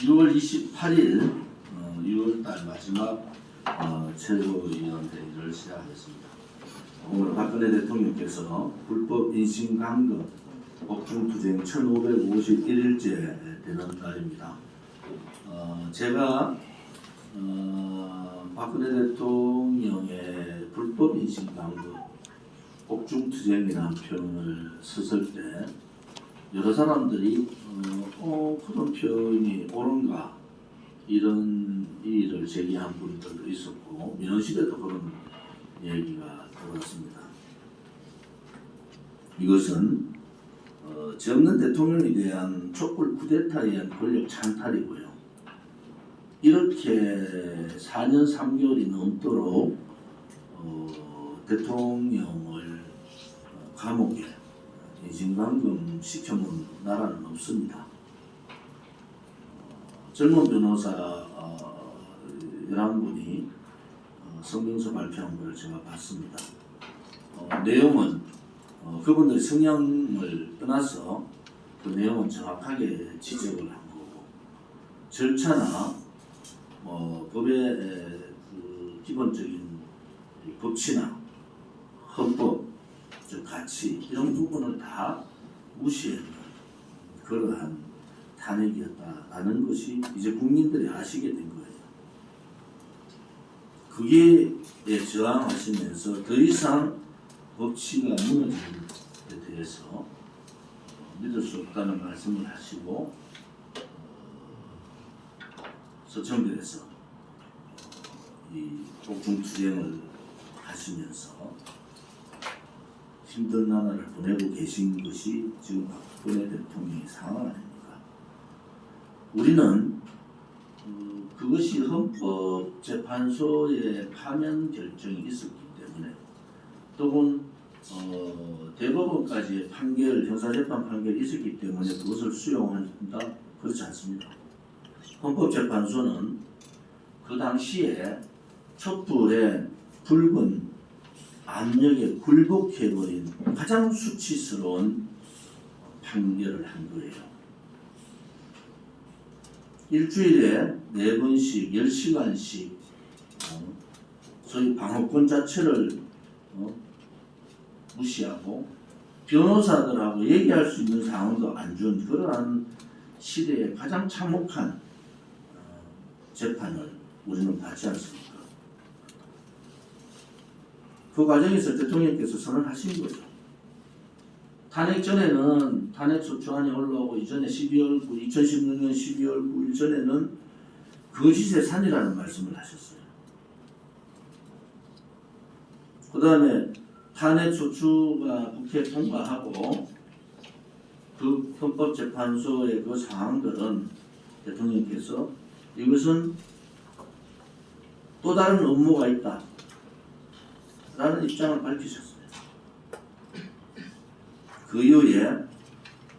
6월 28일 어, 6월달 마지막 어, 최고위원 회의를 시작하겠습니다. 오늘 박근혜 대통령께서 불법 인신강금 복중투쟁 1551일째 되는 날입니다. 어, 제가 어, 박근혜 대통령의 불법 인신강금 복중투쟁이라는 표현을 썼을 때 여러 사람들이 어, 어 그런 표현이 옳은가 이런 이의를 제기한 분들도 있었고 민원실에도 그런 얘기가 들어왔습니다. 이것은 어, 정는 대통령에 대한 촛불 쿠데타에 의한 권력 찬탈이고요. 이렇게 4년 3개월이 넘도록 어, 대통령을 어, 감옥에 인신감금 시켜놓은 나라는 없습니다. 어, 젊은 변호사 어, 11분이 어, 성명서 발표한 걸 제가 봤습니다. 어, 내용은 어, 그분들의 성향을 떠나서 그 내용은 정확하게 지적을 한 거고 절차나 뭐 법의 에, 그 기본적인 이 법치나 헌법 즉 가치 이런 부분을 다 무시했는 그러한 탄핵이었다라는 것이 이제 국민들이 아시게 된 거예요. 그게 에 저항하시면서 더 이상 법치가 무너진 데 대해서 어, 믿을 수 없다는 말씀을 하시고 어, 서청대에서 이 복중투쟁을 하시면서 힘든 나날을 보내고 계신 것이 지금 박근혜 대통령의 상황 아닙니까? 우리는 어, 그것이 헌법재판소의 파면 결정이 있었기 때문에 또는 어, 대법원까지의 판결, 형사재판 판결이 있었기 때문에 그것을 수용한다 그렇지 않습니다. 헌법재판소는 그 당시에 촛불의 붉은 압력에 굴복해버린 가장 수치스러운 판결을 한 거예요. 일주일에 네 번씩, 열 시간씩 어, 소위 방어권 자체를 어, 무시하고 변호사들하고 얘기할 수 있는 상황도 안 준 그러한 시대에 가장 참혹한 어, 재판을 우리는 받지 않습니까? 그 과정에서 대통령께서 선언하신 거죠. 탄핵 전에는 탄핵 소추안이 올라오고 이전에 12월 9, 2016년 12월 9일 전에는 거짓의 산이라는 말씀을 하셨어요. 그 다음에 탄핵 소추가 국회 통과하고 그 헌법재판소의 그 사항들은 대통령께서 이것은 또 다른 업무가 있다. 라는 입장을 밝히셨어요. 그 이후에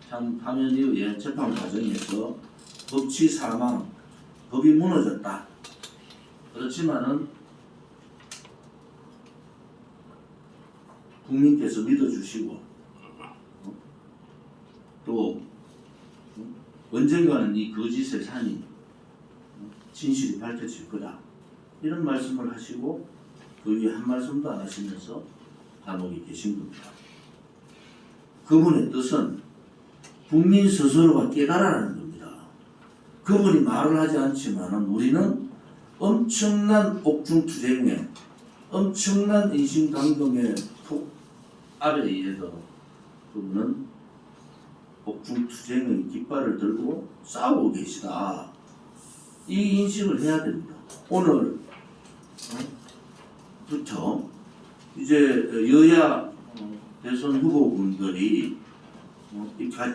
참 파면 이후에 재판 과정에서 법치 사망, 법이 무너졌다. 그렇지만은 국민께서 믿어주시고 어? 또 어? 언젠가는 이 거짓의 산이 어? 진실이 밝혀질 거다. 이런 말씀을 하시고 그 위에 한 말씀도 안 하시면서 감옥에 계신 겁니다. 그분의 뜻은 국민 스스로가 깨달아라는 겁니다. 그분이 말을 하지 않지만 우리는 엄청난 옥중투쟁에 엄청난 인신강동의 폭 아래에 의해서 그분은 옥중투쟁의 깃발을 들고 싸우고 계시다. 이 인식을 해야 됩니다. 오늘 어? 부터 이제 여야 어, 대선 후보분들이 어,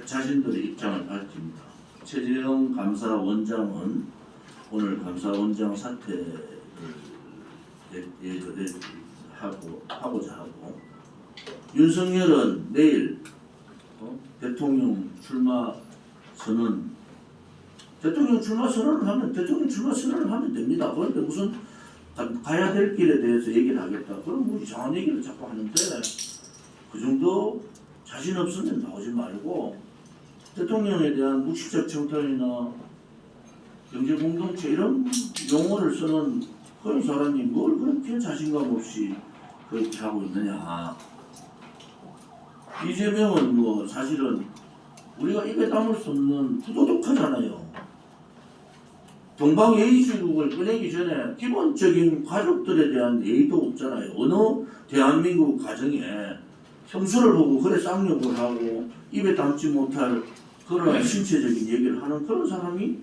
자신들의 입장을 밝힙니다. 최재형 감사원장은 오늘 감사원장 사퇴를 예- 예- 예- 하고 하고자 하고 윤석열은 내일 어, 대통령 출마 선언 대통령 출마 선언을 하면 대통령 출마 선언을 하면 됩니다. 그런데 무슨 가- 가야 될 길에 대해서 얘기를 하겠다. 그럼 뭐 이상한 얘기를 자꾸 하는데 그 정도 자신 없으면 나오지 말고 대통령에 대한 묵시적 청탁이나 경제 공동체 이런 용어를 쓰는 그런 사람이 뭘 그렇게 자신감 없이 그렇게 하고 있느냐. 이재명은 뭐 사실은 우리가 입에 담을 수 없는 부도덕하잖아요. 동방예의지국을 꺼내기 전에 기본적인 가족들에 대한 예의도 없잖아요. 어느 대한민국 가정에 형수를 보고 그래 쌍욕을 하고 입에 담지 못할 그런 신체적인 얘기를 하는 그런 사람이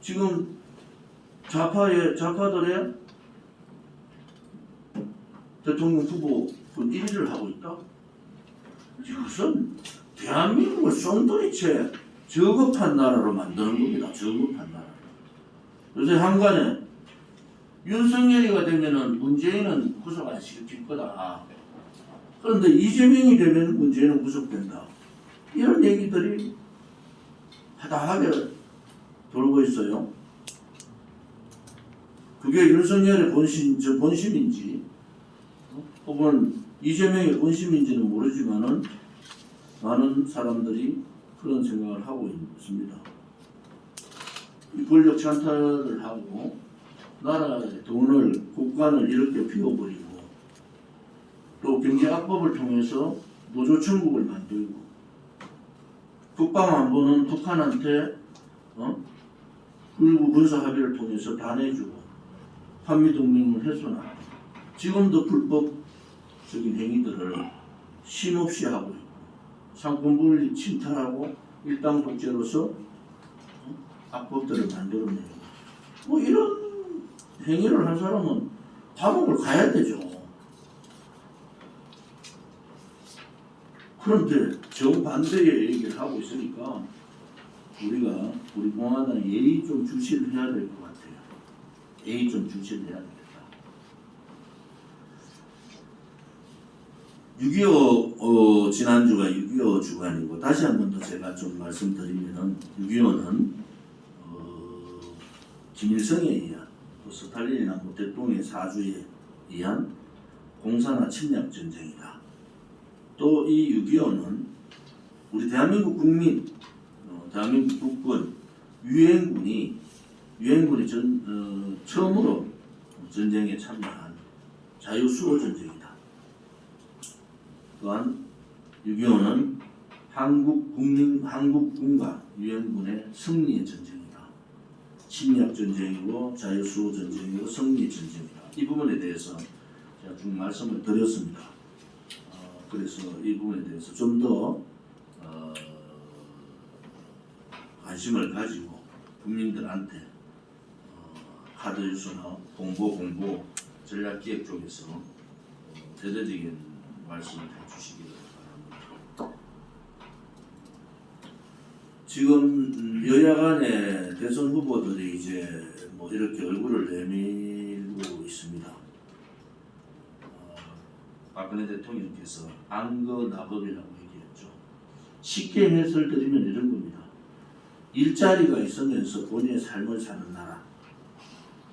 지금 좌파의 좌파들의 대통령 후보 그 1위를 하고 있다. 이것은 대한민국을 쏜돌이채 저급한 나라로 만드는 겁니다. 저급한 나라. 요새 한간에 윤석열이가 되면은 문재인은 구속 안 시킬 거다. 그런데 이재명이 되면 문재인은 구속된다. 이런 얘기들이 하다하게 돌고 있어요. 그게 윤석열의 본심, 저 본심인지, 어? 혹은 이재명의 본심인지는 모르지만은 많은 사람들이 그런 생각을 하고 있습니다. 이 권력 찬탈을 하고 나라의 돈을 국간을 이렇게 비워버리고 또 경제 악법을 통해서 노조 천국을 만들고 국방안보는 북한한테 어? 일부 군사 합의를 통해서 다 내주고 한미동맹을 훼손하고 지금도 불법적인 행위들을 쉼없이 하고 상권분리 침탈하고 일당 독재로서 어? 악법들을 만들어내고 뭐 이런 행위를 한 사람은 감옥을 가야 되죠. 그런데 정반대의 얘기를 하고 있으니까 우리가 우리 공화당 예의 좀 주시를 해야 될 것 같아요. 예의 좀 주시를 해야 되겠다. 6.25 어, 지난주가 6.25 주간이고 다시 한 번 더 제가 좀 말씀드리면은 6.25는 어, 김일성에 의한 또 스탈린이나 뭐 대통령의 사주에 의한 공산화 침략 전쟁이다. 또 이 6.25는 우리 대한민국 국민, 어, 대한민국 국군, 유엔군이 유엔군이 전, 어, 처음으로 전쟁에 참여한 자유수호 전쟁이다. 또한 6.25는 한국 국민, 한국군과 유엔군의 승리의 전쟁이다. 침략 전쟁이고 자유수호 전쟁이고 승리의 전쟁이다. 이 부분에 대해서 제가 쭉 말씀을 드렸습니다. 어, 그래서 이 부분에 대해서 좀더 어, 관심을 가지고 국민들한테 어, 카드 유수나 공보 공보 전략기획 쪽에서 어, 대대적인 말씀을 해주시기를 바랍니다. 지금 음, 여야 간의 대선 후보들이 이제 뭐 이렇게 얼굴을 내밀고 있습니다. 어, 박근혜 대통령께서 안거 낙업이라고 얘기했죠. 쉽게 해설드리면 이런 겁니다. 일자리가 있으면서 본인의 삶을 사는 나라.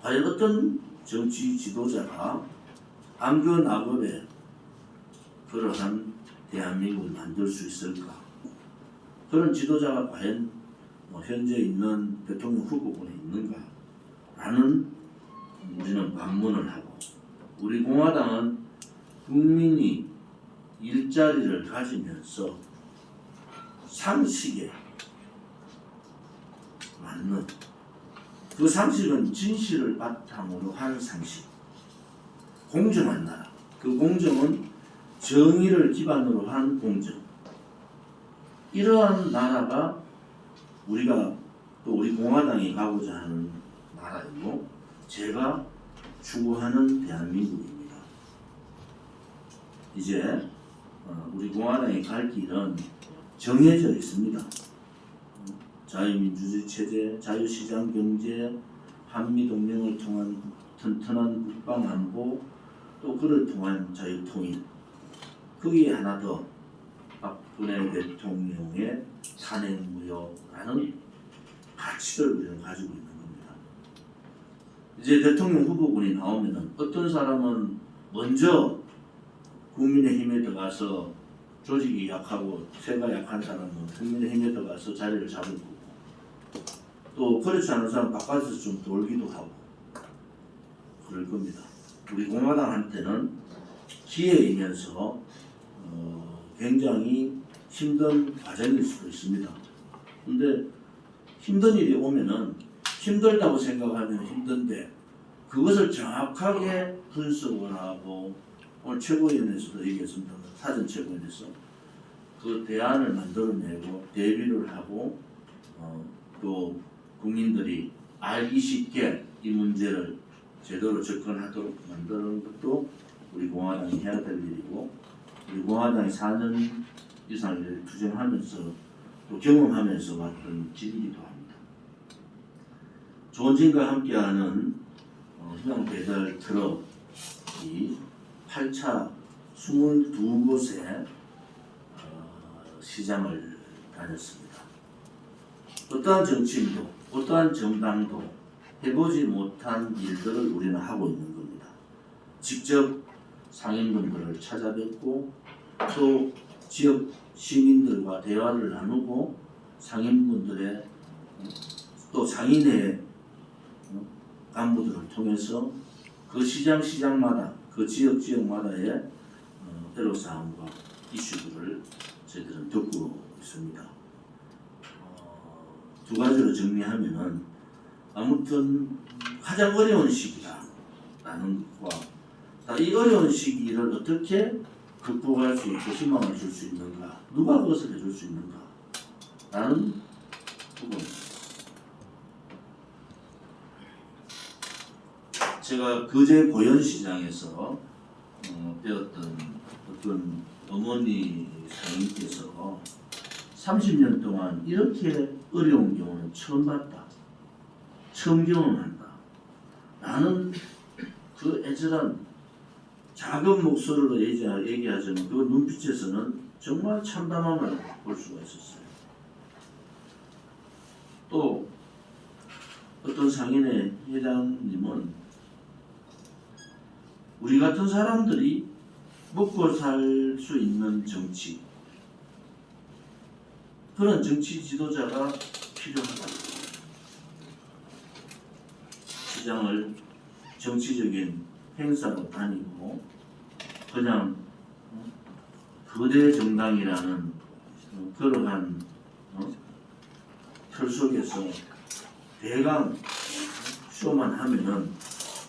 과연 어떤 정치 지도자가 안거 낙업에 그러한 대한민국을 만들 수 있을까? 그런 지도자가 과연 뭐 현재 있는 대통령 후보군에 있는가? 라는 우리는 반문을 하고 우리 공화당은 국민이 일자리를 가지면서 상식에 맞는 그 상식은 진실을 바탕으로 한 상식 공정한 나라 그 공정은 정의를 기반으로 한 공정. 이러한 나라가 우리가 또 우리 공화당이 가고자 하는 나라이고 제가 추구하는 대한민국입니다. 이제 어, 우리 공화당이 갈 길은 정해져 있습니다. 자유민주주의 체제, 자유시장 경제, 한미동맹을 통한 튼튼한 국방안보, 또 그를 통한 자유통일, 거기에 하나 더 박근혜 대통령의 탄핵무효라는 가치를 우리는 가지고 있는 겁니다. 이제 대통령 후보군이 나오면은 어떤 사람은 먼저 국민의힘에 들어가서 조직이 약하고 세가 약한 사람은 국민의힘에 들어가서 자리를 잡을 거고 또 그렇지 않은 사람 바깥에서 좀 돌기도 하고 그럴 겁니다. 우리 공화당한테는 기회이면서 어, 굉장히 힘든 과정일 수도 있습니다. 근데 힘든 일이 오면은 힘들다고 생각하면 힘든데 그것을 정확하게 분석을 하고 오늘 최고위원회에서도 얘기했습니다. 사전 최고위원회에서 그 대안을 만들어내고 대비를 하고 어, 또 국민들이 알기 쉽게 이 문제를 제대로 접근하도록 만드는 것도 우리 공화당이 해야 될 일이고 우리 공화당이 4년 이상을 투쟁 하면서 또 경험하면서 왔던 길이기도 합니다. 존진과 함께하는 어, 희망 배달 트럭이 8차 22곳의 어, 시장을 다녔습니다. 어떠한 정치인도 어떠한 정당도 해보지 못한 일들을 우리는 하고 있는 겁니다. 직접 상인분들을 찾아뵙고 또 지역 시민들과 대화를 나누고 상인분들의 어, 또 상인의 어, 간부들을 통해서 그 시장 시장마다 그 지역 지역마다의 어, 애로 사항과 이슈들을 저희들은 듣고 있습니다. 어, 두 가지로 정리하면은 아무튼 가장 어려운 시기다라는 것과 자, 이 어려운 시기를 어떻게 극복할 수 있고 희망을 줄 수 있는가 누가 그것을 해줄 수 있는가 라는 부분 제가 그제 고현시장에서 어, 배웠던 어떤 어머니 사님께서 30년 동안 이렇게 어려운 경우는 처음 봤다. 처음 경험한다. 나는 그 애절한 작은 목소리로 얘기하- 얘기하지만 그 눈빛에서는 정말 참담함을 볼 수가 있었어요. 또 어떤 상인의 회장님은 우리 같은 사람들이 먹고 살 수 있는 정치 그런 정치 지도자가 필요하다. 시장을 정치적인 행사로 다니고 그냥 어, 거대 정당이라는 어, 그러한 어, 틀 속에서 대강 쇼만 하면은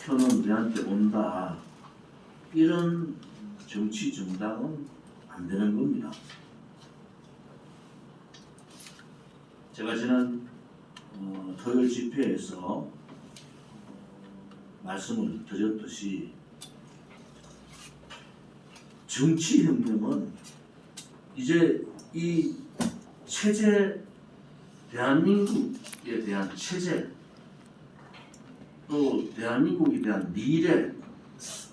표는 우리한테 온다. 이런 정치 정당은 안 되는 겁니다. 제가 지난 어, 토요일 집회에서 어, 말씀을 드렸듯이 정치 혁명은 이제 이 체제 대한민국에 대한 체제 또 대한민국에 대한 미래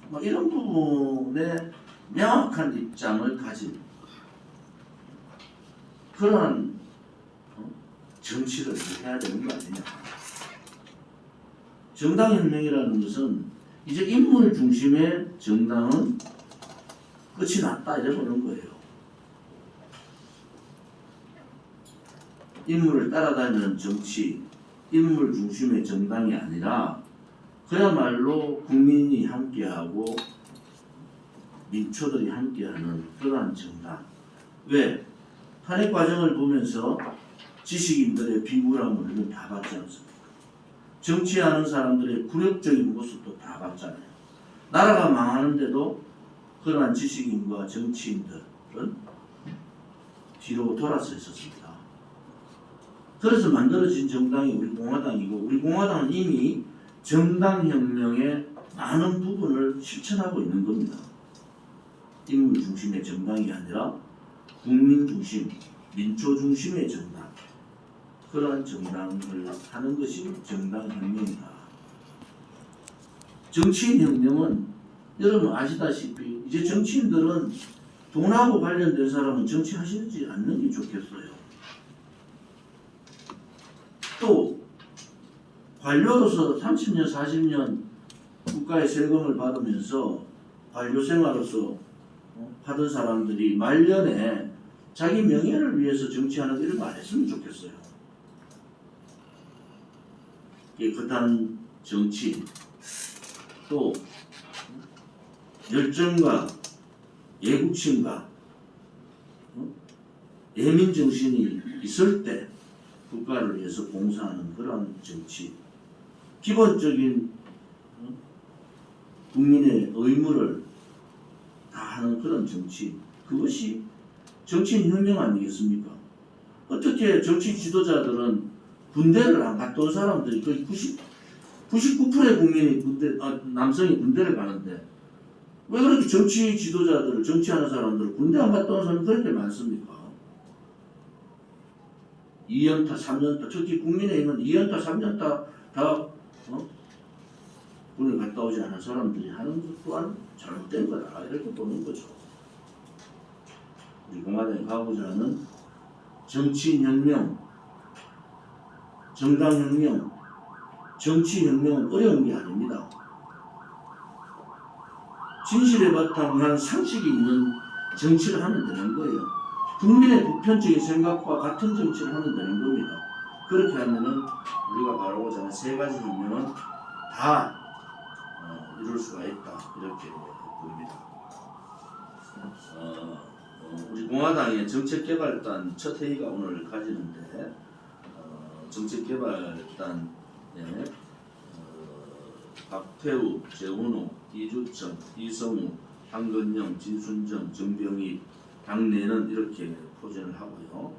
뭐 이런 부분에 명확한 입장을 가진 그러한 어, 정치를 해야 되는 거 아니냐. 정당혁명이라는 것은 이제 인물 중심의 정당은 끝이 났다 이러는 거예요. 인물을 따라다니는 정치, 인물 중심의 정당이 아니라 그야말로 국민이 함께하고 민초들이 함께하는 그러한 정당. 왜? 탄핵 과정을 보면서 지식인들의 비굴함을 다 봤지 않습니까? 정치하는 사람들의 굴욕적인 모습도 다 봤잖아요. 나라가 망하는데도 그러한 지식인과 정치인들은 뒤로 돌아서 있었습니다. 그래서 만들어진 정당이 우리 공화당이고 우리 공화당은 이미 정당혁명의 많은 부분을 실천하고 있는 겁니다. 인물 중심의 정당이 아니라 국민 중심, 민초 중심의 정당. 그러한 정당을 하는 것이 정당혁명이다. 정치인혁명은 여러분 아시다시피 이제 정치인들은 돈하고 관련된 사람은 정치하시지 않는 게 좋겠어요. 또 관료로서 30년, 40년 국가의 세금을 받으면서 관료 생활로서 어, 하던 사람들이 말년에 자기 명예를 위해서 정치하는 거안 했으면 좋겠어요. 깨끗한 정치 또 열정과 애국심과 어? 예민 정신이 있을 때 국가를 위해서 봉사하는 그런 정치 기본적인 어? 국민의 의무를 다하는 그런 정치 그것이 정치인 혁명 아니겠습니까? 어떻게 정치 지도자들은 군대를 안 갔다 온 사람들이 거의 90, 99%의 국민이 군대, 아, 남성이 군대를 가는데 왜 그렇게 정치 지도자들을, 정치하는 사람들을 군대 안 갔다 온 사람이 그렇게 많습니까? 2연타, 3연타, 특히 국민의힘은 2연타, 3연타 다, 어? 군에 갔다 오지 않은 사람들이 하는 것 또한 잘못된 거다. 이렇게 보는 거죠. 우리 공화당에 가고자 하는 정치혁명, 정당혁명, 정치혁명은 어려운 게 아닙니다. 진실에 바탕한 상식이 있는 정치를 하면 되는 거예요. 국민의 보편적인 생각과 같은 정치를 하면 되는 겁니다. 그렇게 하면은 우리가 바라고자 세 가지 혁명은 다 어, 이룰 수가 있다. 이렇게 봅니다. 어, 어, 우리 공화당의 정책개발단 첫 회의가 오늘 가지는데 어, 정책개발단 네, 어, 박태우, 재훈호, 이주청, 이성우, 황건영, 진순정, 정병희 당내는 이렇게 포진을 하고요.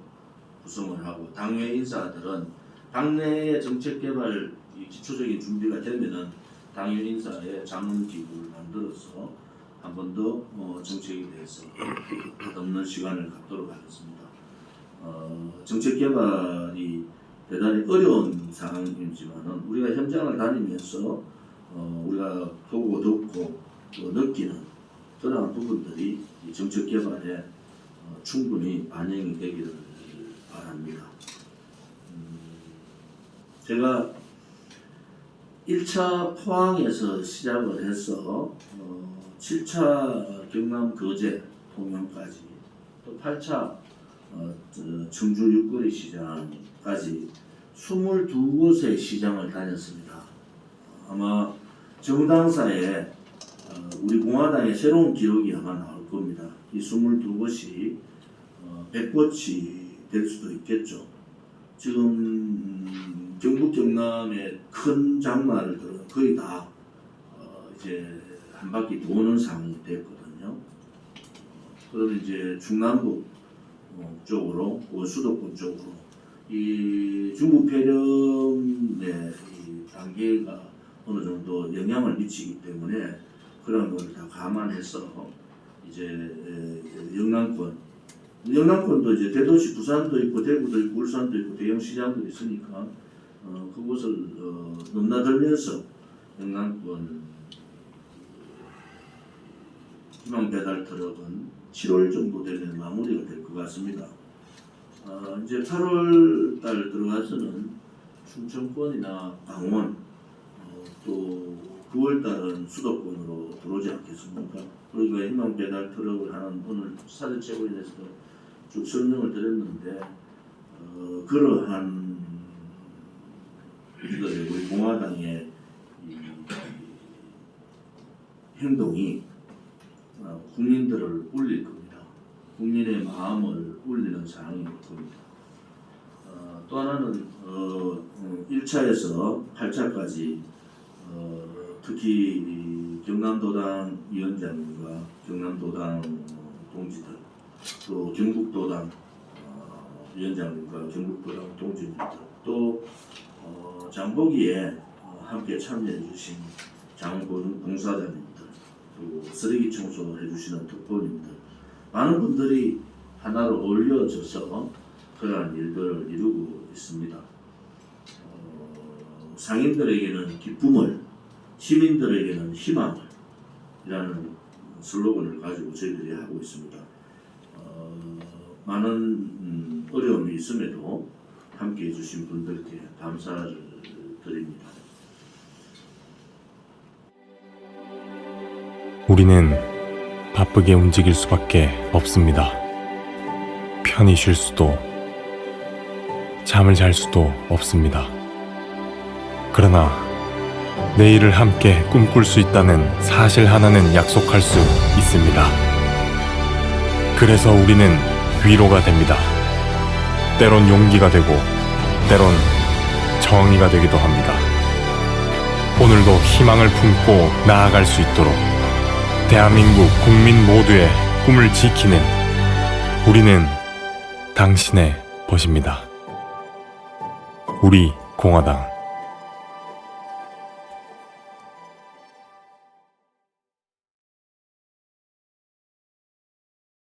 구성을 하고 당외 인사들은 당내의 정책개발 이 기초적인 준비가 되면은 당외 인사의 자문기구를 만들어서 한 번더 어, 정책에 대해서 없는 시간을 갖도록 하겠습니다. 어, 정책 개발이 대단히 어려운 상황이지만은 우리가 현장을 다니면서 어, 우리가 보고 듣고 또 느끼는 그러한 부분들이 이 정책 개발에 어, 충분히 반영이 되기를 바랍니다. 음, 제가 1차 포항에서 시작을 해서 어, 7차 경남 거제 통영까지 또 8차 어, 저, 청주 육거리 시장까지 22곳의 시장을 다녔습니다. 아마 정당사에 어, 우리 공화당의 새로운 기록이 아마 나올 겁니다. 이 22곳이 어, 100곳이 될 수도 있겠죠. 지금 음, 경북 경남의 큰 장마를 들어 거의 다 어, 이제 한 바퀴 도는 상황이 됐거든요. 그러면 이제 중남부 어, 쪽으로 그 수도권 쪽으로. 이 중국 폐렴의 이 단계가 어느 정도 영향을 미치기 때문에 그런 걸 다 감안해서 이제 에, 영남권. 영남권도 이제 대도시 부산도 있고 대구도 있고 울산도 있고 대형 시장도 있으니까 어, 그곳을 어, 넘나들면서 영남권 희망 배달 트럭은 7월 정도 되면 마무리가 될것 같습니다. 어, 이제 8월 달 들어가서는 충청권이나 강원 어, 또 9월 달은 수도권으로 들어오지 않겠습니까? 그러니까 희망 배달 트럭을 하는 오늘 사전체고에 대해서 쭉 설명을 드렸는데 어, 그러한 우리 공화당의 행동이 어, 국민들을 울릴 겁니다. 국민의 마음을 울리는 될 겁니다. 어, 또 하나는 어, 1차에서 8차까지 어, 특히 이 경남도당 위원장과 경남도당 동지들 또 경북도당 어, 위원장님과 경북도당 동지들 또 어, 장보기에 어, 함께 참여해 주신 장본 봉사자님들 또 쓰레기 청소해 주시는 특보님들 많은 분들이 하나로 어울려져서 그러한 일들을 이루고 있습니다. 어, 상인들에게는 기쁨을 시민들에게는 희망을 이라는 슬로건을 가지고 저희들이 하고 있습니다. 어, 많은 음, 어려움이 있음에도 함께 해주신 분들께 감사를 드립니다. 우리는 바쁘게 움직일 수밖에 없습니다. 편히 쉴 수도, 잠을 잘 수도 없습니다. 그러나 내일을 함께 꿈꿀 수 있다는 사실 하나는 약속할 수 있습니다. 그래서 우리는 위로가 됩니다. 때론 용기가 되고, 때론 정의가 되기도 합니다. 오늘도 희망을 품고 나아갈 수 있도록 대한민국 국민 모두의 꿈을 지키는 우리는 당신의 벗입니다. 우리 공화당